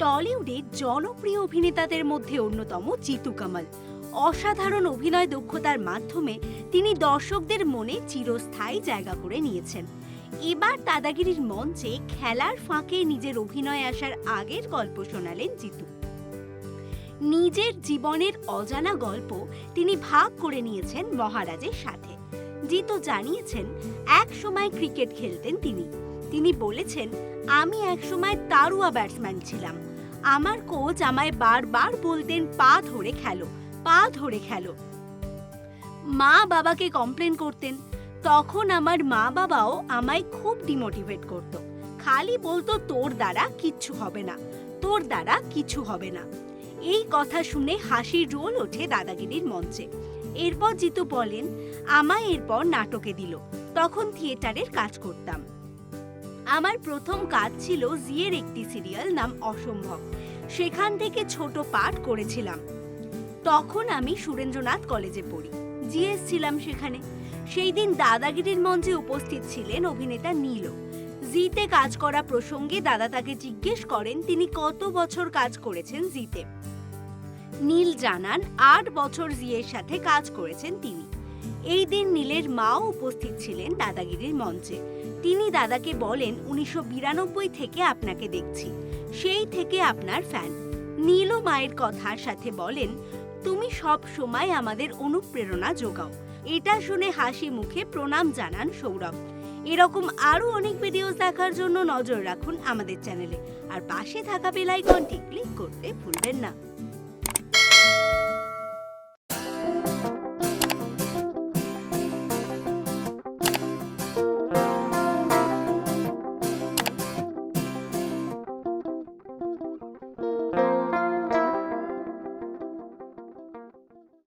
টলিউডের জনপ্রিয় অভিনেতাদের মধ্যে অন্যতম জিতু কামাল। অসাধারণ অভিনয় দক্ষতার মাধ্যমে তিনি দর্শকদের মনে চিরস্থায়ী জায়গা করে নিয়েছেন। এবার দাদাগিরির মঞ্চে খেলার ফাঁকে নিজের অভিনয় আসার আগের গল্প শোনালেন জিতু। নিজের জীবনের অজানা গল্প তিনি ভাগ করে নিয়েছেন মহারাজের সাথে। জিতু জানিয়েছেন, এক সময় ক্রিকেট খেলতেন তিনি। তিনি বলেছেন, আমি একসময় তারুয়া ব্যাটসম্যান ছিলাম। আমার কোচ আমায় বারবার বলতেন, পা ধরে খেলো, পা ধরে খেলো। মা বাবাকে কমপ্লেন করতেন। তখন আমার মা বাবাও আমায় খুব ডিমোটিভেট করত। খালি বলতো, তোর দ্বারা কিচ্ছু হবে না, তোর দ্বারা কিছু হবে না। এই কথা শুনে হাসির রোল ওঠে দাদাগিরির মঞ্চে। এরপর জিতু বলেন, আমায় এরপর নাটকে দিল। তখন থিয়েটারের কাজ করতাম। আমার প্রথম কাজ ছিল জিয়ের একটি সিরিয়াল নাম অসম্ভব। সেখান থেকে ছোট পাঠ করেছিলাম। তখন আমি সুরেন্দ্রনাথ কলেজে পড়ি। জিএস ছিলাম সেখানে। সেই দিন দাদাগিরির মঞ্চে উপস্থিত ছিলেন অভিনেতা নীলও জিতে কাজ করা প্রসঙ্গে দাদা তাকে জিজ্ঞেস করেন, তিনি কত বছর কাজ করেছেন জিতে? নীল জানান, আট বছর জিয়ের সাথে কাজ করেছেন তিনি। এই দিন নীলের মাও উপস্থিত ছিলেন দাদাগিরির মঞ্চে। তিনি দাদাকে বলেন, উনিশশো বিরানব্বই থেকে আপনাকে দেখছি। সেই থেকে আপনার ফ্যান নীলও মায়ের কথার সাথে বলেন, তুমি সব সময় আমাদের অনুপ্রেরণা যোগাও। এটা শুনে হাসি মুখে প্রণাম জানান সৌরভ। এরকম আরও অনেক ভিডিও দেখার জন্য নজর রাখুন আমাদের চ্যানেলে আর পাশে থাকা বেল আইকনটি ক্লিক করতে ভুলবেন না।